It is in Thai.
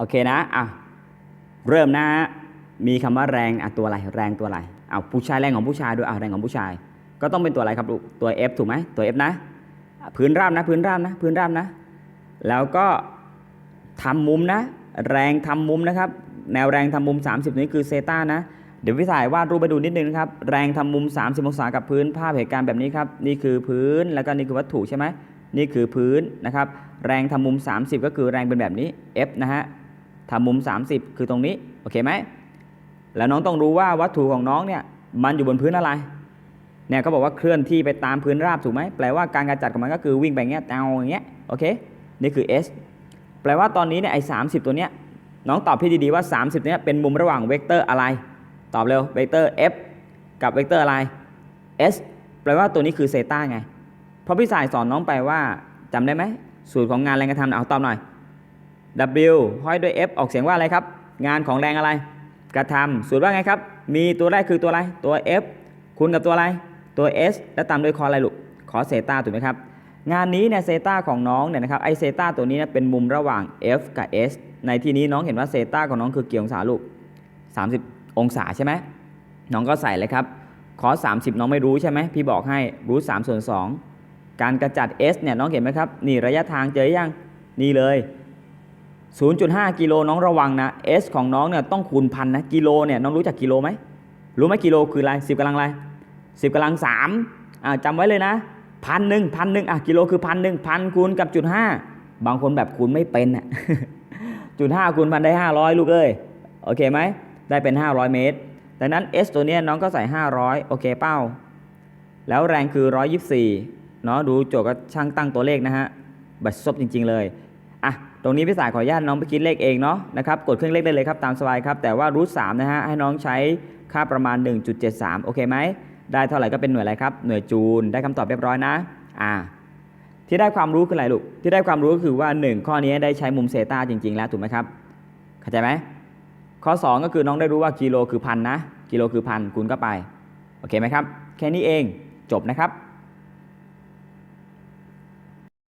โอเคนะอะเริ่มนะ มีคำว่าแรงอะตัวอะไร แรงตัวอะไรเอาผู้ชายแรงของผู้ชายด้วยเอาแรงของผู้ชาย ก็ต้องเป็นตัวอะไรครับลูกตัว F ถูกไหมตัว F นะพื้นราบนะพื้นราบนะพื้นราบนะ แล้วก็ทำมุมนะ แรงทำมุมนะครับ แนวแรงทำมุม 30 นี้คือเซต้านะเดี๋ยวพี่สายวาดรูปไปดูนิดนึงนะครับ แรงทำมุม 30 องศากับพื้นภาพเหตุการณ์แบบนี้ครับ นี่คือพื้นแล้วก็นี่คือวัตถุใช่ไหมนี่คือพื้นนะครับ แรงทำมุม 30 ก็คือแรงเป็นแบบนี้ F นะฮะ ทำมุม 30 คือตรงนี้ โอเคไหม แล้วน้องต้องรู้ว่าวัตถุของน้องเนี่ยมันอยู่บนพื้นอะไร เนี่ยเขาบอกว่าเคลื่อนที่ไปตามพื้นราบถูกไหม แปลว่าการกระจัดของมันก็คือวิ่งไปเงี้ยเอาอย่างเงี้ย โอเค นี่คือ S แปลว่าตอนนี้เนี่ยไอ้สาตัวเนี้ย น้องตอบพี่ดีๆว่า 30 เนี้ยเป็นมุมระหว่างเวกเตอร์อะไร ตอบเร็ว เวกเตอร์ F กับเวกเตอร์อะไร S แปลว่าตัวนี้คือเซต้าไง เพราะพี่สายสอนน้องไปว่าจำได้ไหม สูตรของงานแรงกระทำเอาตอบหน่อย W ห้อยด้วย F ออกเสียงว่าอะไรครับ งานของแรงอะไร กระทำสูตรว่าไงครับ มีตัวแรกคือตัวอะไร ตัว F คูณกับตัวอะไร ตัว S แล้วตามด้วยคออะไรลูกคอเซตาถูกไหมครับ งานนี้เนี่ยเซตาของน้องเนี่ยนะครับไอเซตาตัวนี้เนี่ยเป็นมุมระหว่าง F กับ S ในที่นี้น้องเห็นว่าเซตาของน้องคือกี่องศาลูก 30 องศาใช่ไหมน้องก็ใส่เลยครับคอ30 น้องไม่รู้ใช่ไหมพี่บอกให้รู้3ส่วน2การกระจัด S เนี่ยน้องเห็นไหมครับ นี่ระยะทางเจอยังนี่เลย 0.5 กิโลน้องระวังนะ S ของน้องเนี่ยต้องคูณพันนะกิโลเนี่ยน้องรู้จักกิโลไหมรู้ไหมกิโลคืออะไร10กำลังอะไร10กำลัง3อ่าจำไว้เลยนะพันหนึ่งพันหนึ่งอะกิโลคือพันหนึ่งพันคูณกับจุดห้าบางคนแบบคูณไม่เป็นอะจุดห้าคูณพันได้ห้าร้อยลูกเอ้ยโอเคไหมได้เป็น500เมตรดังนั้น S ตัวเนี้ยน้องก็ใส่500โอเคเป้า แล้วแรงคือ124เนาะดูโจทย์ก็ช่างตั้งตัวเลขนะฮะบัตรซบจริง ๆเลยอะ ตรงนี้พี่สายขออนุญาตน้องไปคิดเลขเองเนาะนะครับกดเครื่องเลขได้เลยครับตามสบายครับแต่ว่ารูทสามนะฮะให้น้องใช้ค่าประมาณ 1.73 โอเคไหมได้เท่าไหร่ก็เป็นหน่วยอะไรครับหน่วยจูลได้คำตอบเรียบร้อยนะอ่าที่ได้ความรู้คืออะไรลูกที่ได้ความรู้ก็คือว่า 1 ข้อนี้ได้ใช้มุมเซตาจริง ๆ แล้วถูกไหมครับเข้าใจไหมข้อ 2 ก็คือน้องได้รู้ว่ากิโลคือพันนะกิโลคือพันคูณเข้าไปโอเคไหมครับแค่นี้เองจบนะครับ